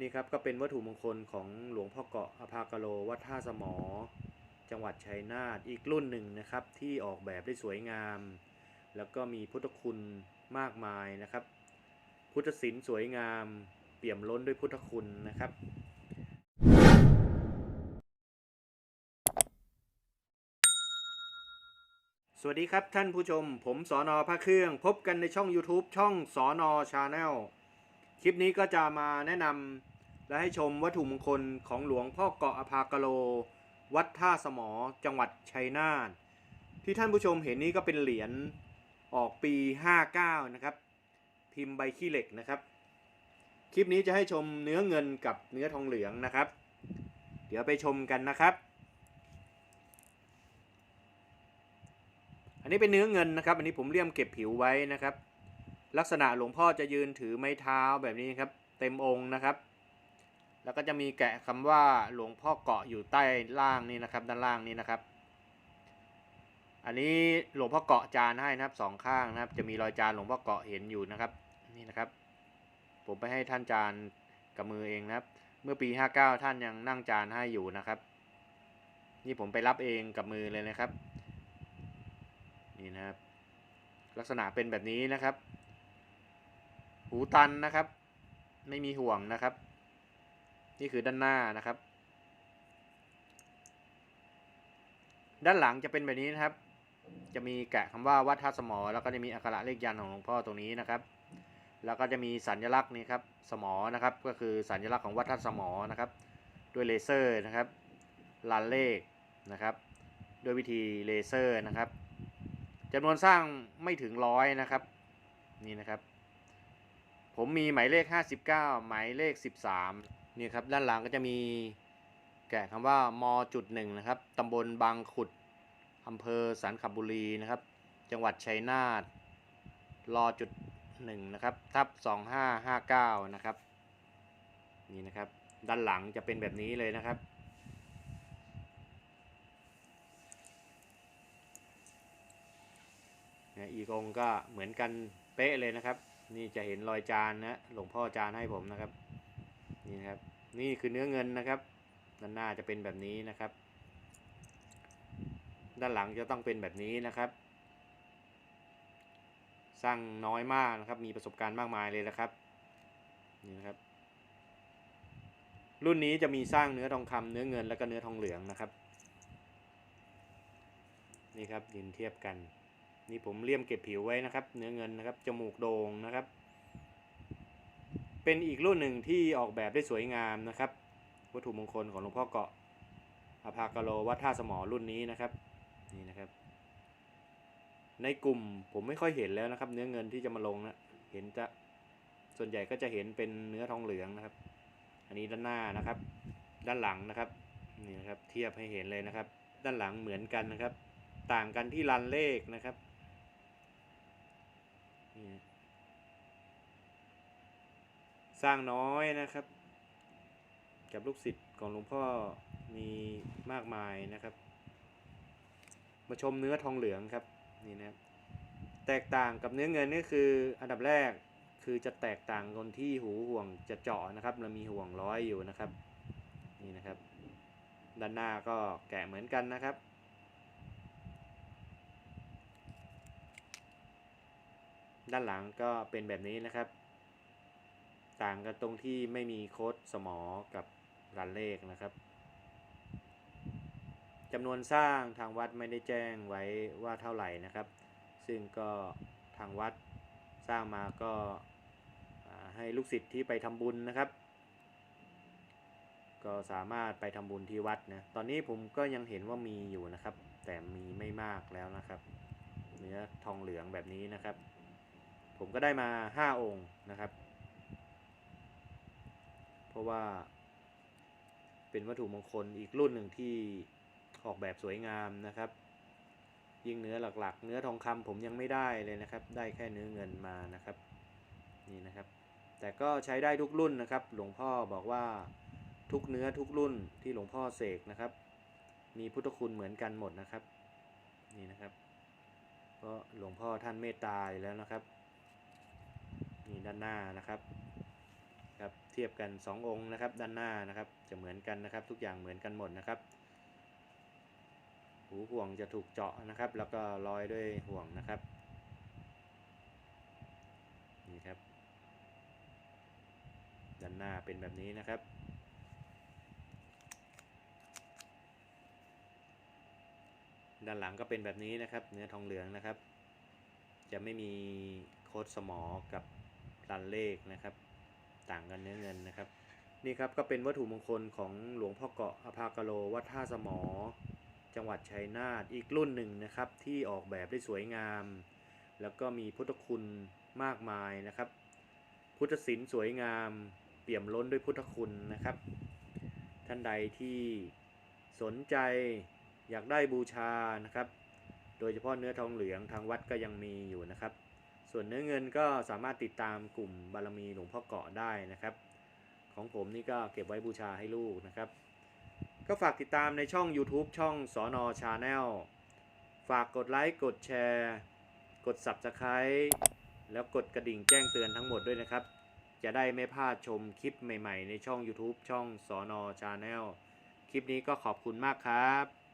นี่ครับก็เป็นวัตถุมงคลของหลวงพ่อเกาะอภากโลวัดท่าสมอ จังหวัดชัยนาทอีกรุ่นหนึ่งนะครับ ที่ออกแบบได้สวยงาม แล้วก็มีพุทธคุณมากมายนะครับ พุทธศิลป์สวยงาม เปี่ยมล้นด้วยพุทธคุณนะครับสวัสดีครับท่านผู้ชม ผมสอนอพระเครื่อง พบกันในช่อง YouTube ช่องสอนอชาแนล คลิปนี้ก็จะมาแนะนำและให้ชมวัตถุมงคลของหลวงพ่อเกาะอภากโล วัดท่าสมอจังหวัดชัยนาทที่ท่านผู้ชมเห็นนี้ก็เป็นเหรียญออกปี 59 นะครับ พิมพ์ใบขี้เหล็กนะครับ คลิปนี้จะให้ชมเนื้อเงินกับเนื้อทองเหลืองนะครับ เดี๋ยวไปชมกันนะครับ อันนี้เป็นเนื้อเงินนะครับ อันนี้ผมเลี่ยมเก็บผิวไว้นะครับ ลักษณะหลวงพ่อจะยืนถือไม้เท้าแบบนี้ครับ เต็มองค์นะครับ แล้วก็จะมีแกะคำว่าหลวงพ่อเกาะอยู่ใต้ล่างนี่นะครับ ด้านล่างนี้นะครับ อันนี้หลวงพ่อเกาะจานให้นะครับสองข้างนะครับ จะมีรอยจานหลวงพ่อเกาะเห็นอยู่นะครับนี่นะครับ ผมไปให้ท่านจานกับมือเองนะครับ เมื่อปี 59 ท่านยังนั่งจานให้อยู่นะครับ นี่ผมไปรับเองกับมือเลยนะครับ นี่นะครับ ลักษณะเป็นแบบนี้นะครับ หูตันนะครับ ไม่มีห่วงนะครับ นี่คือด้านหน้านะครับ ด้านหลังจะเป็นแบบนี้นะครับ จะมีแกะคำว่าวัดท่าสมอ แล้วก็จะมีอักขระเลขยันของหลวงพ่อตรงนี้นะครับ แล้วก็จะมีสัญลักษณ์นี่ครับสมอนะครับ ก็คือสัญลักษณ์ของวัดท่าสมอนะครับ ด้วยเลเซอร์นะครับลันเลขนะครับ ด้วยวิธีเลเซอร์นะครับจำนวนสร้างไม่ถึงร้อยนะครับ นี่นะครับ ผมมีหมายเลข 59 หมายเลข 13 นี่ครับ ด้านหลังก็จะมีแกะคำว่ามจุดหนึ่งนะครับตำบลบางขุดอำเภอสันขบุรีนะครับ จังหวัดชัยนาทรอจุดหนึ่งนะครับ ทับ 2559 นะครับ นี่นะครับ ด้านหลังจะเป็นแบบนี้เลยนะครับ อีกองก็เหมือนกันเป๊ะเลยนะครับ นี่จะเห็นรอยจานนะหลวงพ่อจานให้ผมนะครับ นี่นะครับ นี่คือเนื้อเงินนะครับ ด้านหน้าจะเป็นแบบนี้นะครับ ด้านหลังจะต้องเป็นแบบนี้นะครับ สร้างน้อยมากนะครับ มีประสบการณ์มากมายเลยนะครับ นี่นะครับ รุ่นนี้จะมีสร้างเนื้อทองคำเนื้อเงินแล้วก็เนื้อทองเหลืองนะครับ นี่ครับยืนเทียบกัน นี่ผมเลี่ยมเก็บผิวไว้นะครับ เนื้อเงินนะครับ จมูกโด่งนะครับ เป็นอีกรุ่นหนึ่งที่ออกแบบได้สวยงามนะครับ วัตถุมงคลของหลวงพ่อเกาะอภากโลวัดท่าสมอรุ่นนี้นะครับ นี่นะครับ ในกลุ่มผมไม่ค่อยเห็นแล้วนะครับ เนื้อเงินที่จะมาลงนะ เห็นจะส่วนใหญ่ก็จะเห็นเป็นเนื้อทองเหลืองนะครับ อันนี้ด้านหน้านะครับ ด้านหลังนะครับ นี่นะครับ เทียบให้เห็นเลยนะครับ ด้านหลังเหมือนกันนะครับ ต่างกันที่รันเลขนะครับนี่ สร้างน้อยนะครับ กับลูกศิษย์ของหลวงพ่อมีมากมายนะครับ มาชมเนื้อทองเหลืองครับนี่นะครับแตกต่างกับเนื้อเงินนี่คืออันดับแรกคือจะแตกต่างตรงที่หูห่วงจะเจาะนะครับ เรามีห่วงร้อยอยู่นะครับนี่นะครับ ด้านหน้าก็แกะเหมือนกันนะครับ ด้านหลังก็เป็นแบบนี้นะครับ ต่างกันตรงที่ไม่มีโค้ดสมอกับรันเลขนะครับจำนวนสร้างทางวัดไม่ได้แจ้งไว้ว่าเท่าไหร่นะครับ ซึ่งก็ทางวัดสร้างมาก็ให้ลูกศิษย์ที่ไปทำบุญนะครับ ก็สามารถไปทำบุญที่วัดนะ ตอนนี้ผมก็ยังเห็นว่ามีอยู่นะครับ แต่มีไม่มากแล้วนะครับ เนื้อทองเหลืองแบบนี้นะครับ ผมก็ได้มา 5 องค์นะครับ ราะว่า เป็นวัตถุมงคลอีกรุ่นหนึ่งที่ออกแบบสวยงามนะครับ ยิ่งเนื้อหลักๆ เนื้อทองคำผมยังไม่ได้เลยนะครับ ได้แค่เนื้อเงินมานะครับ นี่นะครับ แต่ก็ใช้ได้ทุกรุ่นนะครับ หลวงพ่อบอกว่าทุกเนื้อทุกรุ่นที่หลวงพ่อเสกนะครับ มีพุทธคุณเหมือนกันหมดนะครับ นี่นะครับเพราะหลวงพ่อท่านเมตตาอยู่แล้วนะครับ นี่ด้านหน้านะครับครับ ทียบกัน 2 องค์นะครับ ด้านหน้านะครับจะเหมือนกันนะครับ ทุกอย่างเหมือนกันหมดนะครับ หูห่วงจะถูกเจาะนะครับ แล้วก็ร้อยด้วยห่วงนะครับนี่ครับ ด้านหน้าเป็นแบบนี้นะครับด้านหลังก็เป็นแบบนี้นะครับ เนื้อทองเหลืองนะครับ จะไม่มีโค้ดสมอกับรันเลขนะครับ ต่างกันเนื้อเงินนะครับ นี่ครับก็เป็นวัตถุมงคลของหลวงพ่อเกาะอภากโลวัดท่าสมอ จังหวัดชัยนาทอีกรุ่นหนึ่งนะครับที่ออกแบบได้สวยงาม แล้วก็มีพุทธคุณมากมายนะครับ พุทธศิลป์สวยงามเปี่ยมล้นด้วยพุทธคุณนะครับ ท่านใดที่สนใจอยากได้บูชานะครับ โดยเฉพาะเนื้อทองเหลืองทางวัดก็ยังมีอยู่นะครับ ส่วนเนื้อเงินก็สามารถติดตามกลุ่มบารมีหลวงพ่อเกาะได้นะครับ ของผมนี่ก็เก็บไว้บูชาให้ลูกนะครับ ก็ฝากติดตามในช่อง YouTube ช่องสอนอชาแนลฝากกดไลค์กดแชร์ กด Subscribe แล้วกดกระดิ่งแจ้งเตือนทั้งหมดด้วยนะครับ จะได้ไม่พลาดชมคลิปใหม่ๆ ในช่อง YouTube ช่องสอนอชาแนลคลิปนี้ก็ขอบคุณมากครับ